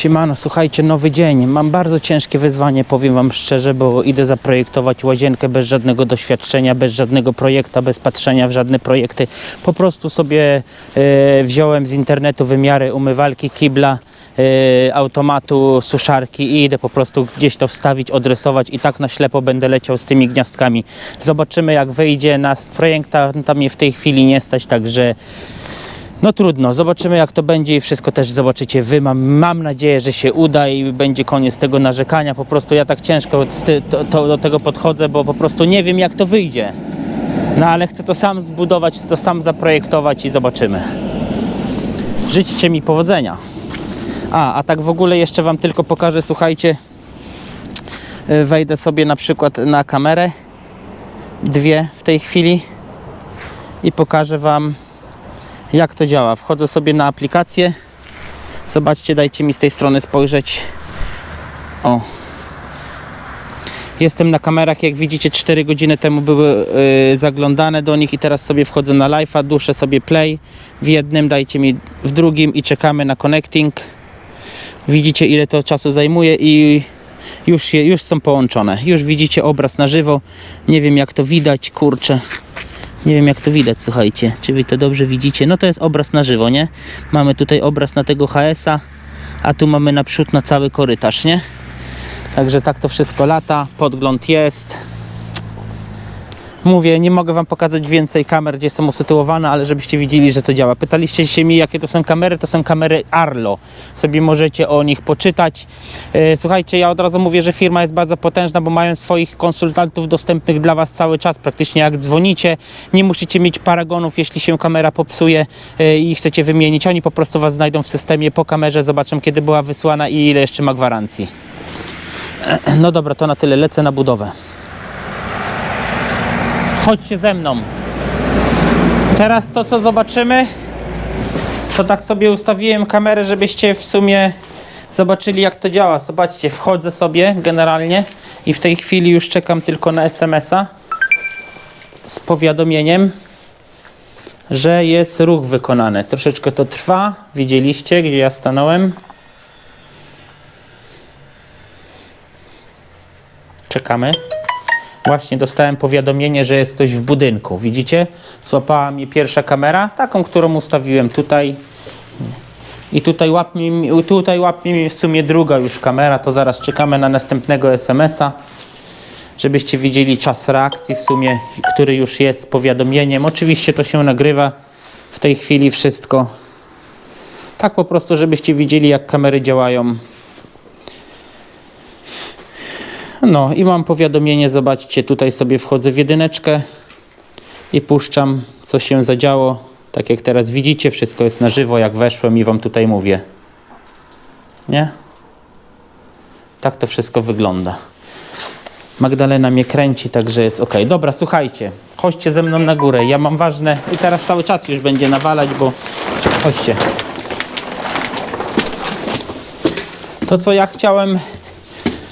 Siemano, słuchajcie, nowy dzień. Mam bardzo ciężkie wyzwanie, powiem Wam szczerze, bo idę zaprojektować łazienkę bez żadnego doświadczenia, bez żadnego projekta, bez patrzenia w żadne projekty. Po prostu sobie e, wziąłem z internetu wymiary umywalki, kibla, e, automatu, suszarki i idę po prostu gdzieś to wstawić, odrysować i tak na ślepo będę leciał z tymi gniazdkami. Zobaczymy jak wyjdzie. Nas projekta tam mnie w tej chwili nie stać, także no trudno, zobaczymy jak to będzie i wszystko też zobaczycie wy. Mam, mam nadzieję, że się uda i będzie koniec tego narzekania. Po prostu ja tak ciężko to, to, do tego podchodzę, bo po prostu nie wiem jak to wyjdzie. No ale chcę to sam zbudować, to sam zaprojektować i zobaczymy. Życzcie mi powodzenia. A, a tak w ogóle jeszcze wam tylko pokażę, słuchajcie, y, wejdę sobie na przykład na kamerę, dwie w tej chwili i pokażę wam jak to działa. Wchodzę sobie na aplikację. Zobaczcie, dajcie mi z tej strony spojrzeć. O. Jestem na kamerach, jak widzicie 4 godziny temu były y, zaglądane do nich i teraz sobie wchodzę na live'a, duszę sobie play w jednym, dajcie mi w drugim i czekamy na connecting. Widzicie ile to czasu zajmuje i już, się, już są połączone. Już widzicie obraz na żywo. Nie wiem jak to widać, kurczę. Nie wiem jak to widać, słuchajcie. Czy wy to dobrze widzicie? No to jest obraz na żywo, nie? Mamy tutaj obraz na tego HS-a, a tu mamy naprzód na cały korytarz, nie? Także tak to wszystko lata, podgląd jest. Mówię, nie mogę wam pokazać więcej kamer, gdzie są usytuowane, ale żebyście widzieli, że to działa. Pytaliście się mi, jakie to są kamery? To są kamery Arlo. Sobie możecie o nich poczytać. E, Słuchajcie, ja od razu mówię, że firma jest bardzo potężna, bo mają swoich konsultantów dostępnych dla was cały czas. Praktycznie jak dzwonicie, nie musicie mieć paragonów, jeśli się kamera popsuje e, i chcecie wymienić. Oni po prostu was znajdą w systemie po kamerze, zobaczą kiedy była wysłana i ile jeszcze ma gwarancji. No dobra, to na tyle. Lecę na budowę. Chodźcie ze mną. Teraz to, co zobaczymy, to tak sobie ustawiłem kamerę, żebyście w sumie zobaczyli, jak to działa. Zobaczcie, wchodzę sobie generalnie i w tej chwili już czekam tylko na SMS-a z powiadomieniem, że jest ruch wykonany. Troszeczkę to trwa. Widzieliście, gdzie ja stanąłem. Czekamy. Właśnie dostałem powiadomienie, że jest ktoś w budynku. Widzicie? Złapała mnie pierwsza kamera, taką, którą ustawiłem tutaj. I tutaj łapie, mi- tutaj łapie mi w sumie druga już kamera, to zaraz czekamy na następnego SMS-a, żebyście widzieli czas reakcji w sumie, który już jest z powiadomieniem. Oczywiście to się nagrywa w tej chwili wszystko. Tak po prostu, żebyście widzieli jak kamery działają. No i mam powiadomienie, zobaczcie, tutaj sobie wchodzę w jedyneczkę i puszczam, co się zadziało. Tak jak teraz widzicie, wszystko jest na żywo, jak weszłem i wam tutaj mówię. Nie? Tak to wszystko wygląda. Magdalena mnie kręci, także jest ok. Dobra, słuchajcie, chodźcie ze mną na górę. Ja mam ważne i teraz cały czas już będzie nawalać, bo chodźcie. To co ja chciałem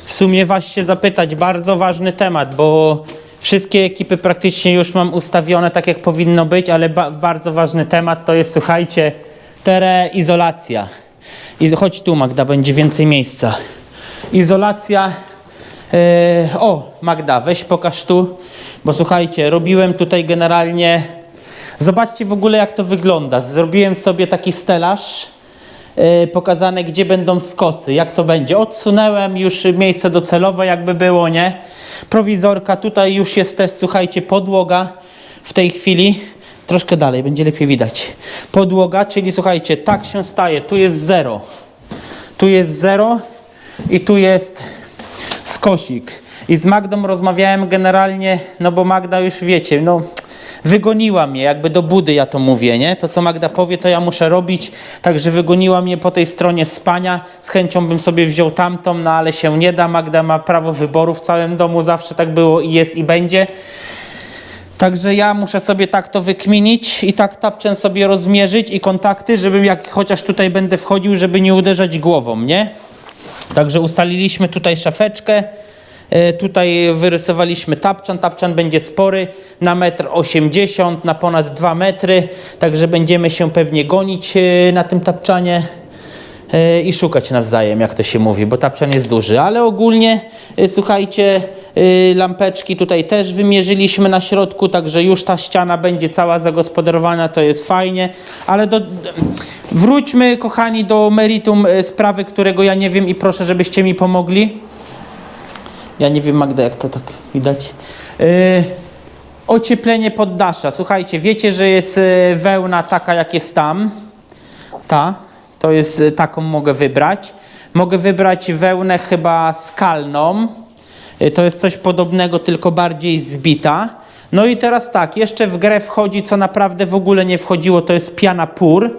w sumie was się zapytać, bardzo ważny temat, bo wszystkie ekipy praktycznie już mam ustawione tak jak powinno być, ale ba bardzo ważny temat to jest, słuchajcie, tereizolacja. I chodź tu Magda, będzie więcej miejsca. Izolacja. e, o, Magda, weź pokaż tu, bo słuchajcie, robiłem tutaj generalnie. Zobaczcie w ogóle jak to wygląda. Zrobiłem sobie taki stelaż pokazane, gdzie będą skosy, jak to będzie. Odsunęłem już miejsce docelowe, jakby było, nie? Prowizorka, tutaj już jest też, słuchajcie, podłoga w tej chwili. Troszkę dalej, będzie lepiej widać. Podłoga, czyli słuchajcie, tak się staje, tu jest zero. Tu jest zero i tu jest skosik. I z Magdą rozmawiałem generalnie, no bo Magda już wiecie, no wygoniła mnie, jakby do budy ja to mówię, nie? To co Magda powie, to ja muszę robić, także wygoniła mnie po tej stronie spania. Z chęcią bym sobie wziął tamtą, no ale się nie da. Magda ma prawo wyboru w całym domu, zawsze tak było i jest i będzie. Także ja muszę sobie tak to wykminić i tak tapczę sobie rozmierzyć i kontakty, żebym jak chociaż tutaj będę wchodził, żeby nie uderzać głową, nie? Także ustaliliśmy tutaj szafeczkę. E, Tutaj wyrysowaliśmy tapczan. Tapczan będzie spory na 1,80 m, na ponad 2 metry. Także będziemy się pewnie gonić e, na tym tapczanie. e, i szukać nawzajem, jak to się mówi, bo tapczan jest duży, ale ogólnie słuchajcie, lampeczki tutaj też wymierzyliśmy na środku, także już ta ściana będzie cała zagospodarowana, to jest fajnie, ale do, wróćmy kochani do meritum sprawy, którego ja nie wiem i proszę, żebyście mi pomogli. Ja nie wiem Magda, jak to tak widać. Yy, ocieplenie poddasza. Słuchajcie, wiecie, że jest e, wełna taka, jak jest tam. Ta. To jest e, taką mogę wybrać. Mogę wybrać wełnę chyba skalną. E, To jest coś podobnego, tylko bardziej zbita. No i teraz tak, jeszcze w grę wchodzi, co naprawdę w ogóle nie wchodziło, to jest piana pur,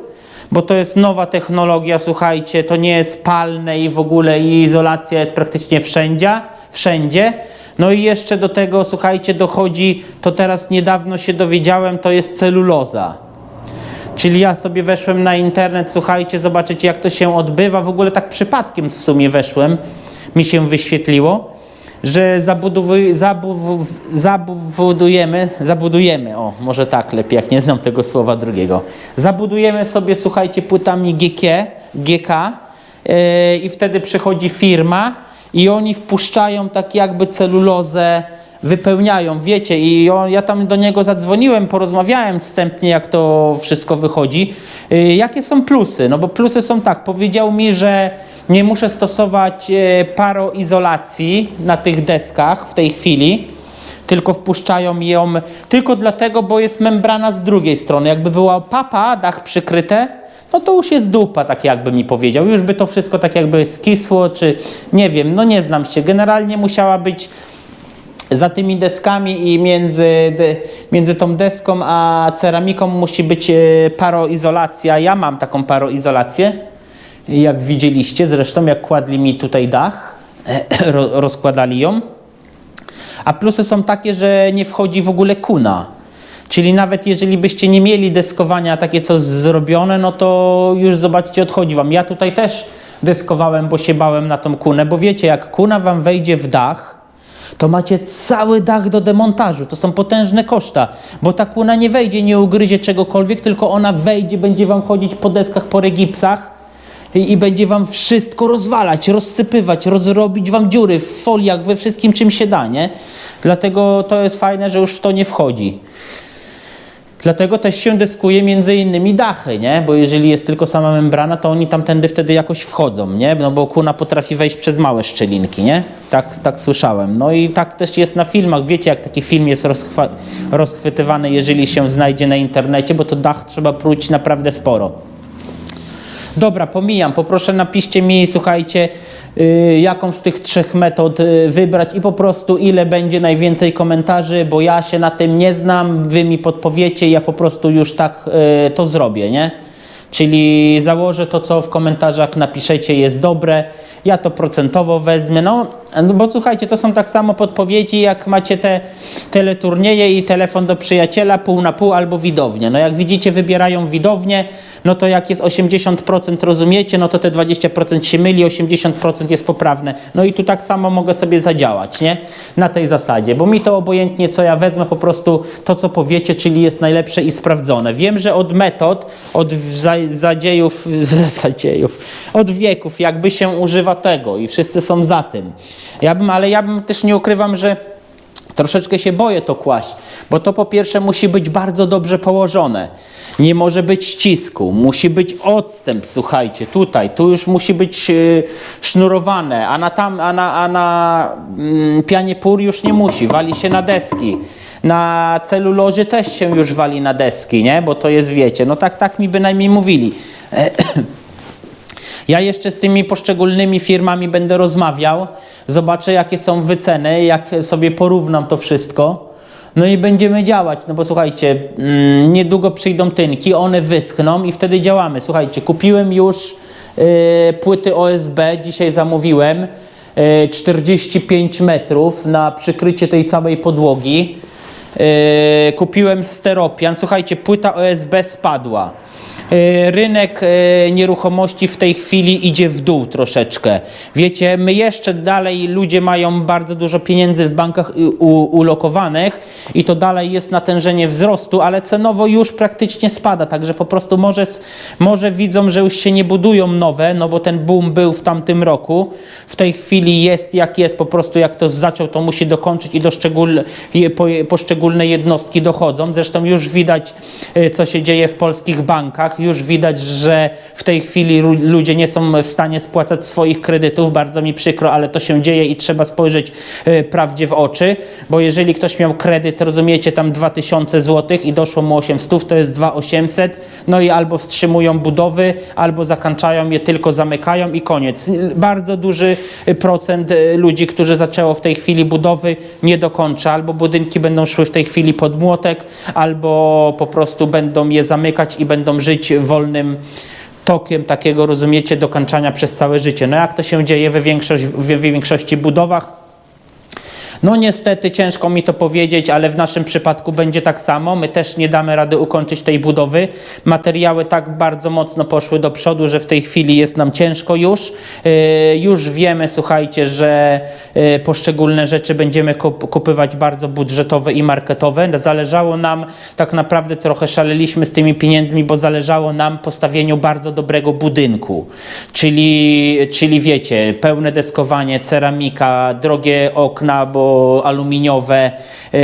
bo to jest nowa technologia, słuchajcie, to nie jest palne i w ogóle i izolacja jest praktycznie wszędzie, wszędzie. No i jeszcze do tego, słuchajcie, dochodzi, to teraz niedawno się dowiedziałem, to jest celuloza. Czyli ja sobie weszłem na internet, słuchajcie, zobaczycie jak to się odbywa. W ogóle tak przypadkiem w sumie weszłem, mi się wyświetliło, że zabudujemy, zabudujemy, o może tak lepiej, jak nie znam tego słowa drugiego. Zabudujemy sobie, słuchajcie, płytami GK, GK yy, i wtedy przychodzi firma i oni wpuszczają tak jakby celulozę, wypełniają, wiecie, i on, ja tam do niego zadzwoniłem, porozmawiałem wstępnie, jak to wszystko wychodzi. Y, jakie są plusy? No bo plusy są tak, powiedział mi, że nie muszę stosować e, paroizolacji na tych deskach w tej chwili, tylko wpuszczają ją tylko dlatego, bo jest membrana z drugiej strony. Jakby była papa, dach przykryte, no to już jest dupa, tak jakby mi powiedział. Już by to wszystko tak jakby skisło, czy nie wiem, no nie znam się. Generalnie musiała być za tymi deskami i między, między tą deską a ceramiką musi być e, paroizolacja. Ja mam taką paroizolację, jak widzieliście, zresztą jak kładli mi tutaj dach, ro, rozkładali ją. A plusy są takie, że nie wchodzi w ogóle kuna. Czyli nawet jeżeli byście nie mieli deskowania takie co zrobione, no to już zobaczcie, odchodzi wam. Ja tutaj też deskowałem, bo się bałem na tą kunę, bo wiecie, jak kuna wam wejdzie w dach, to macie cały dach do demontażu. To są potężne koszta, bo ta kuna nie wejdzie, nie ugryzie czegokolwiek, tylko ona wejdzie, będzie wam chodzić po deskach, po regipsach i, i będzie wam wszystko rozwalać, rozsypywać, rozrobić wam dziury w foliach, we wszystkim czym się da, nie? Dlatego to jest fajne, że już w to nie wchodzi. Dlatego też się deskuje między innymi dachy, nie? Bo jeżeli jest tylko sama membrana, to oni tamtędy wtedy jakoś wchodzą, nie? No bo kuna potrafi wejść przez małe szczelinki, nie? Tak, tak słyszałem. No i tak też jest na filmach. Wiecie, jak taki film jest rozchwytywany, jeżeli się znajdzie na internecie, bo to dach trzeba próć naprawdę sporo. Dobra, pomijam. Poproszę napiszcie mi, słuchajcie, y, jaką z tych trzech metod y, wybrać i po prostu ile będzie najwięcej komentarzy, bo ja się na tym nie znam, wy mi podpowiecie, ja po prostu już tak y, to zrobię, nie? Czyli założę to, co w komentarzach napiszecie jest dobre, ja to procentowo wezmę, no bo słuchajcie, to są tak samo podpowiedzi, jak macie te teleturnieje i telefon do przyjaciela, pół na pół albo widownię. No jak widzicie, wybierają widownię, no to jak jest 80% rozumiecie, no to te 20% się myli, 80% jest poprawne. No i tu tak samo mogę sobie zadziałać, nie? Na tej zasadzie, bo mi to obojętnie co ja wezmę, po prostu to co powiecie, czyli jest najlepsze i sprawdzone. Wiem, że od metod, od za, zadziejów, zadziejów, od wieków jakby się używa tego i wszyscy są za tym. Ja bym, ale ja bym też nie ukrywam, że Troszeczkę się boję to kłaść, bo to po pierwsze musi być bardzo dobrze położone. Nie może być ścisku, musi być odstęp, słuchajcie, tutaj, tu już musi być yy, sznurowane, a na, tam, a na, a na mm, pianie pór już nie musi, wali się na deski. Na celulozie też się już wali na deski, nie? Bo to jest, wiecie, no tak, tak mi bynajmniej mówili. Ja jeszcze z tymi poszczególnymi firmami będę rozmawiał, zobaczę jakie są wyceny, jak sobie porównam to wszystko. No i będziemy działać, no bo słuchajcie, mm, niedługo przyjdą tynki, one wyschną i wtedy działamy. Słuchajcie, kupiłem już y, płyty OSB, dzisiaj zamówiłem y, 45 metrów na przykrycie tej całej podłogi. Yy, kupiłem steropian. Słuchajcie, płyta OSB spadła. E, Rynek e, nieruchomości w tej chwili idzie w dół troszeczkę. Wiecie, my jeszcze dalej ludzie mają bardzo dużo pieniędzy w bankach ulokowanych i to dalej jest natężenie wzrostu, ale cenowo już praktycznie spada, także po prostu może, może widzą, że już się nie budują nowe, no bo ten boom był w tamtym roku. W tej chwili jest jak jest, po prostu jak to zaczął, to musi dokończyć i do szczegól, poszczególne jednostki dochodzą. Zresztą już widać, e, co się dzieje w polskich bankach. Już widać, że w tej chwili ludzie nie są w stanie spłacać swoich kredytów. Bardzo mi przykro, ale to się dzieje i trzeba spojrzeć e, prawdzie w oczy, bo jeżeli ktoś miał kredyt, rozumiecie, tam 2000 zł i doszło mu 800, to jest 2800, no i albo wstrzymują budowy, albo zakończają je, tylko zamykają i koniec. Bardzo duży procent e, ludzi, którzy zaczęło w tej chwili budowy, nie dokończa, albo budynki będą szły w tej chwili pod młotek, albo po prostu będą je zamykać i będą żyć wolnym tokiem takiego, rozumiecie, dokończania przez całe życie. No jak to się dzieje we, większość, w, w większości budowach? No niestety ciężko mi to powiedzieć, ale w naszym przypadku będzie tak samo. My też nie damy rady ukończyć tej budowy. Materiały tak bardzo mocno poszły do przodu, że w tej chwili jest nam ciężko już. Yy, już wiemy, słuchajcie, że yy, poszczególne rzeczy będziemy kup- kupywać bardzo budżetowe i marketowe. Zależało nam, tak naprawdę trochę szaleliśmy z tymi pieniędzmi, bo zależało nam postawieniu bardzo dobrego budynku. Czyli, czyli wiecie, pełne deskowanie, ceramika, drogie okna, bo aluminiowe. Yy,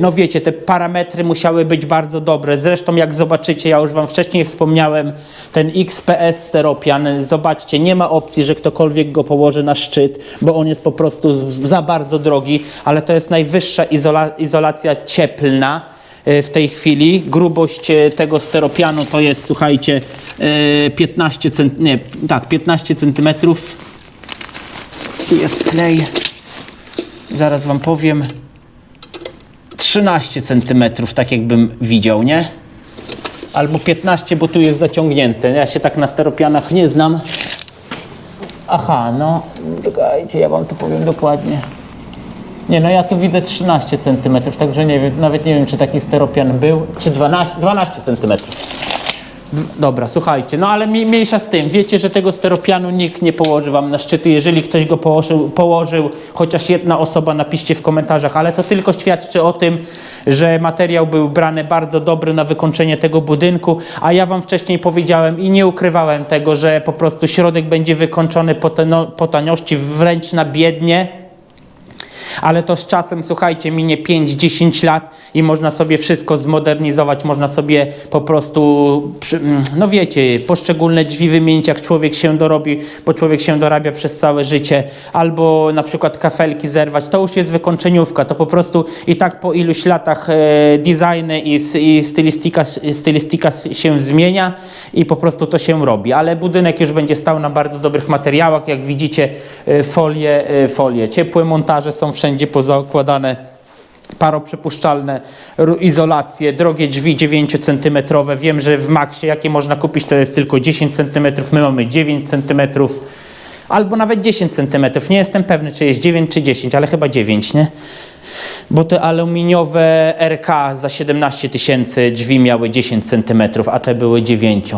No wiecie, te parametry musiały być bardzo dobre. Zresztą jak zobaczycie, ja już Wam wcześniej wspomniałem, ten XPS Steropian, zobaczcie, nie ma opcji, że ktokolwiek go położy na szczyt, bo on jest po prostu za bardzo drogi, ale to jest najwyższa izola, izolacja cieplna e, w tej chwili. Grubość e, tego steropianu to jest, słuchajcie, e, 15 cent, nie, tak, 15 centymetrów. Tu jest klej. Zaraz wam powiem. 13 centymetrów, tak jakbym widział, nie? Albo 15, bo tu jest zaciągnięte. Ja się tak na steropianach nie znam. Aha, no, czekajcie, ja wam to powiem dokładnie. Nie, no ja tu widzę 13 cm, także nie wiem, nawet nie wiem, czy taki steropian był, czy 12, 12 cm. Dobra, słuchajcie, no ale mniejsza z tym. Wiecie, że tego steropianu nikt nie położy wam na szczyty. Jeżeli ktoś go położył, położył, chociaż jedna osoba, napiszcie w komentarzach, ale to tylko świadczy o tym, że materiał był brany bardzo dobry na wykończenie tego budynku, a ja wam wcześniej powiedziałem i nie ukrywałem tego, że po prostu środek będzie wykończony po, teno- po taniości wręcz na biednie. Ale to z czasem, słuchajcie, minie 5-10 lat i można sobie wszystko zmodernizować, można sobie po prostu, mm, no wiecie, poszczególne drzwi wymienić, jak człowiek się dorobi, bo człowiek się dorabia przez całe życie, albo na przykład kafelki zerwać, to już jest wykończeniówka, to po prostu i tak po iluś latach e, designy i, i stylistyka, stylistyka się zmienia i po prostu to się robi, ale budynek już będzie stał na bardzo dobrych materiałach, jak widzicie e, folie, e, folie, ciepłe montaże są wszędzie pozakładane paroprzepuszczalne, ru- izolacje, drogie drzwi 9 cm. Wiem, że w Maxie jakie można kupić to jest tylko 10 cm, my mamy 9 cm. Albo nawet 10 cm. Nie jestem pewny, czy jest 9 czy 10, ale chyba 9, nie? Bo te aluminiowe RK za 17 tysięcy drzwi miały 10 cm, a te były 9.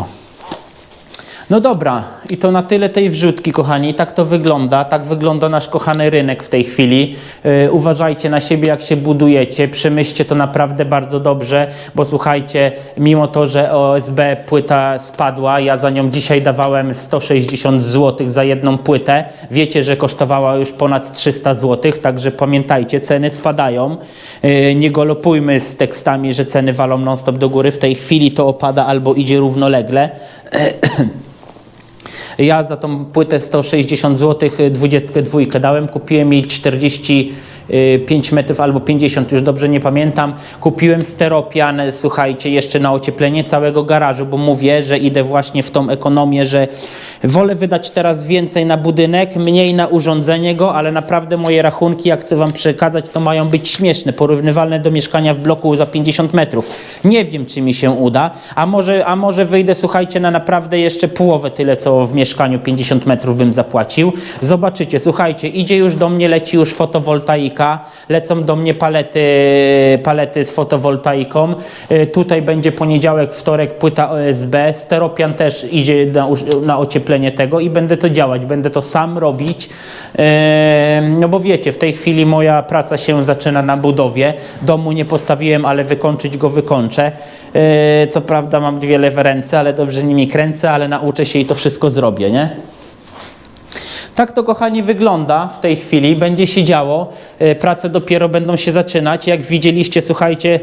No dobra, i to na tyle tej wrzutki, kochani. Tak to wygląda. Tak wygląda nasz kochany rynek w tej chwili. Yy, uważajcie na siebie, jak się budujecie. Przemyślcie to naprawdę bardzo dobrze, bo słuchajcie, mimo to, że OSB płyta spadła, ja za nią dzisiaj dawałem 160 zł za jedną płytę. Wiecie, że kosztowała już ponad 300 zł, także pamiętajcie, ceny spadają. Yy, nie golopujmy z tekstami, że ceny walą non-stop do góry. W tej chwili to opada albo idzie równolegle. Ja za tą płytę 160 zł 22 dałem, kupiłem jej 45 metrów albo 50, już dobrze nie pamiętam. Kupiłem steropian, słuchajcie, jeszcze na ocieplenie całego garażu, bo mówię, że idę właśnie w tą ekonomię, że wolę wydać teraz więcej na budynek, mniej na urządzenie go, ale naprawdę moje rachunki, jak chcę wam przekazać, to mają być śmieszne, porównywalne do mieszkania w bloku za 50 metrów. Nie wiem, czy mi się uda, a może, a może wyjdę, słuchajcie, na naprawdę jeszcze połowę tyle, co w mieszkaniu 50 metrów bym zapłacił. Zobaczycie, słuchajcie, idzie już do mnie, leci już fotowoltaika, fotowoltaika, lecą do mnie palety, palety z fotowoltaiką. Y, Tutaj będzie poniedziałek, wtorek płyta OSB, steropian też idzie na, na ocieplenie tego i będę to działać, będę to sam robić. E, No bo wiecie, w tej chwili moja praca się zaczyna na budowie. Domu nie postawiłem, ale wykończyć go wykończę. E, Co prawda mam dwie lewe ręce, ale dobrze nimi kręcę, ale nauczę się i to wszystko zrobię, nie? Tak to, kochani, wygląda w tej chwili. Będzie się działo. E, Prace dopiero będą się zaczynać. Jak widzieliście, słuchajcie,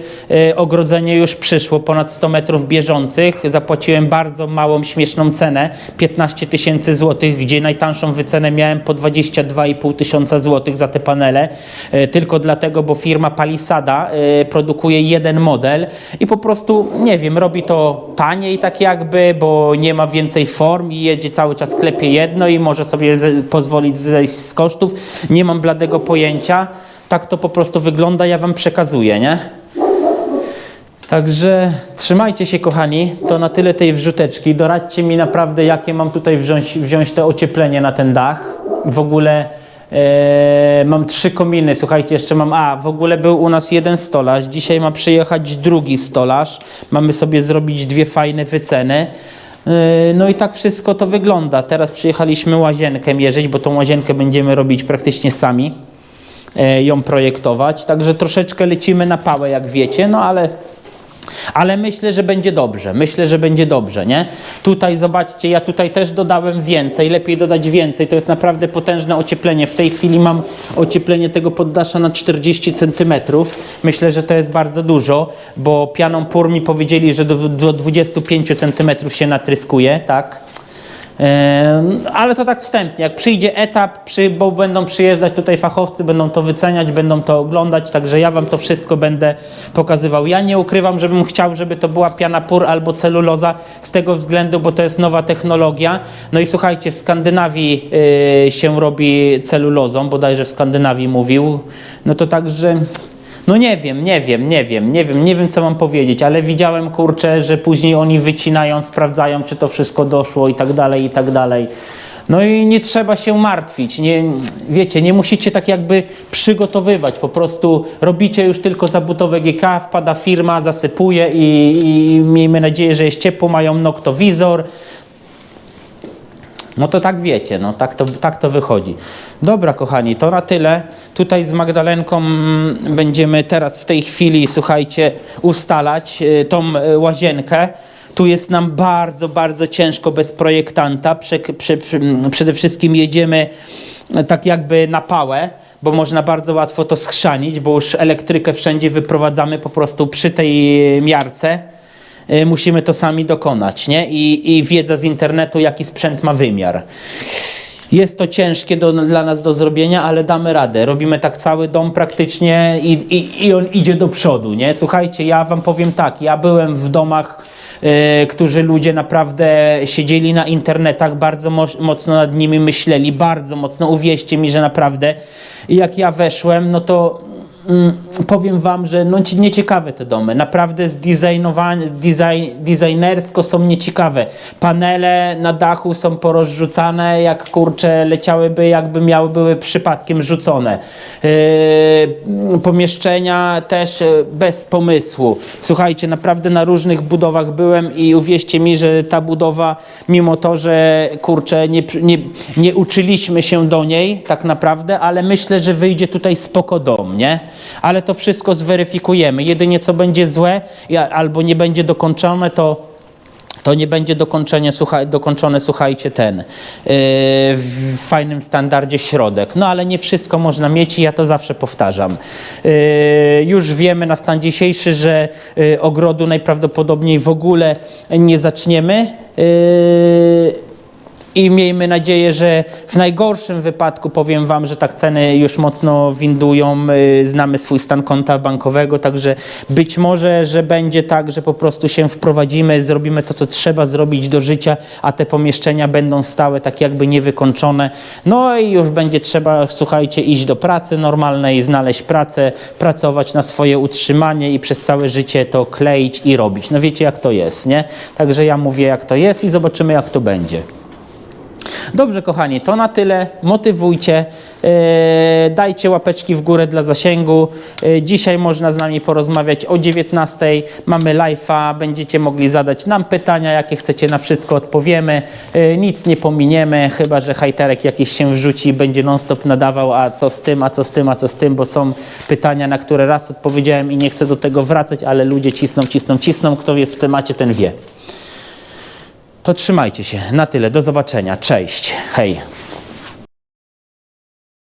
e, ogrodzenie już przyszło, ponad 100 metrów bieżących. Zapłaciłem bardzo małą, śmieszną cenę, 15 tysięcy złotych, gdzie najtańszą wycenę miałem po 22,5 tysiąca złotych za te panele. E, Tylko dlatego, bo firma Palisada produkuje jeden model i po prostu, nie wiem, robi to taniej tak jakby, bo nie ma więcej form i jedzie cały czas, klepie jedno i może sobie pozwolić zejść z kosztów. Nie mam bladego pojęcia. Tak to po prostu wygląda, ja wam przekazuję, nie? Także trzymajcie się, kochani. To na tyle tej wrzuteczki. Doradźcie mi naprawdę, jakie mam tutaj wziąć, wziąć to ocieplenie na ten dach. W ogóle e, mam trzy kominy. Słuchajcie, jeszcze mam. A, w ogóle był u nas jeden stolarz. Dzisiaj ma przyjechać drugi stolarz. Mamy sobie zrobić dwie fajne wyceny. E, No i tak wszystko to wygląda. Teraz przyjechaliśmy łazienkę mierzyć, bo tą łazienkę będziemy robić praktycznie sami e, ją projektować. Także troszeczkę lecimy na pałę, jak wiecie, no ale, ale myślę, że będzie dobrze. Myślę, że będzie dobrze, nie? Tutaj zobaczcie, ja tutaj też dodałem więcej, lepiej dodać więcej. To jest naprawdę potężne ocieplenie. W tej chwili mam ocieplenie tego poddasza na 40 cm. Myślę, że to jest bardzo dużo, bo pianą PUR mi powiedzieli, że do, do 25 cm się natryskuje, tak? Ale to tak wstępnie. Jak przyjdzie etap, przy, bo będą przyjeżdżać tutaj fachowcy, będą to wyceniać, będą to oglądać, także ja Wam to wszystko będę pokazywał. Ja nie ukrywam, żebym chciał, żeby to była piana pur albo celuloza z tego względu, bo to jest nowa technologia. No i słuchajcie, w Skandynawii y, się robi celulozą, bodajże w Skandynawii mówił. No to także... No nie wiem, nie wiem, nie wiem, nie wiem, nie wiem co mam powiedzieć, ale widziałem kurczę, że później oni wycinają, sprawdzają, czy to wszystko doszło i tak dalej, i tak dalej. No i nie trzeba się martwić, nie, wiecie, nie musicie tak jakby przygotowywać, po prostu robicie już tylko zabudowę GK, wpada firma, zasypuje i, i miejmy nadzieję, że jest ciepło, mają noktowizor, no to tak wiecie, no tak to, tak to wychodzi. Dobra, kochani, to na tyle. Tutaj z Magdalenką mm, będziemy teraz w tej chwili, słuchajcie, ustalać y, tą y, łazienkę. Tu jest nam bardzo, bardzo ciężko bez projektanta. Prze, prze, mm, przede wszystkim jedziemy y, tak jakby na pałę, bo można bardzo łatwo to schrzanić, bo już elektrykę wszędzie wyprowadzamy po prostu przy tej miarce musimy to sami dokonać, nie? I, I wiedza z internetu, jaki sprzęt ma wymiar. Jest to ciężkie do, dla nas do zrobienia, ale damy radę. Robimy tak cały dom praktycznie i, i, i on idzie do przodu, nie? Słuchajcie, ja wam powiem tak, ja byłem w domach, y, którzy ludzie naprawdę siedzieli na internetach, bardzo mo- mocno nad nimi myśleli, bardzo mocno, uwierzcie mi, że naprawdę. Jak ja weszłem, no to powiem wam, że no, ci- nieciekawe te domy. Naprawdę zdesignowane, design, designersko są nieciekawe. Panele na dachu są porozrzucane, jak kurcze leciałyby, jakby miały były przypadkiem rzucone. Yy, pomieszczenia też e, bez pomysłu. Słuchajcie, naprawdę na różnych budowach byłem i uwierzcie mi, że ta budowa, mimo to, że kurczę, nie, nie, nie uczyliśmy się do niej tak naprawdę, ale myślę, że wyjdzie tutaj spoko dom, nie? Ale to wszystko zweryfikujemy. Jedynie co będzie złe albo nie będzie dokończone, to to nie będzie dokończenie, słuchaj, dokończone, słuchajcie, ten yy, w fajnym standardzie środek. No ale nie wszystko można mieć i ja to zawsze powtarzam. Yy, już wiemy na stan dzisiejszy, że yy, ogrodu najprawdopodobniej w ogóle nie zaczniemy. Yy, i miejmy nadzieję, że w najgorszym wypadku powiem Wam, że tak ceny już mocno windują. y, Znamy swój stan konta bankowego, także być może, że będzie tak, że po prostu się wprowadzimy, zrobimy to, co trzeba zrobić do życia, a te pomieszczenia będą stałe, tak jakby niewykończone. No i już będzie trzeba, słuchajcie, iść do pracy normalnej, znaleźć pracę, pracować na swoje utrzymanie i przez całe życie to kleić i robić. No wiecie, jak to jest, nie? Także ja mówię, jak to jest i zobaczymy, jak to będzie. Dobrze, kochani, to na tyle. Motywujcie. E, dajcie łapeczki w górę dla zasięgu. E, dzisiaj można z nami porozmawiać o 19. Mamy live'a, będziecie mogli zadać nam pytania, jakie chcecie, na wszystko odpowiemy. E, nic nie pominiemy, chyba że hajterek jakiś się wrzuci i będzie non-stop nadawał, a co z tym, a co z tym, a co z tym, bo są pytania, na które raz odpowiedziałem i nie chcę do tego wracać, ale ludzie cisną, cisną, cisną. Kto jest w temacie, ten wie. To trzymajcie się. Na tyle. Do zobaczenia. Cześć. Hej.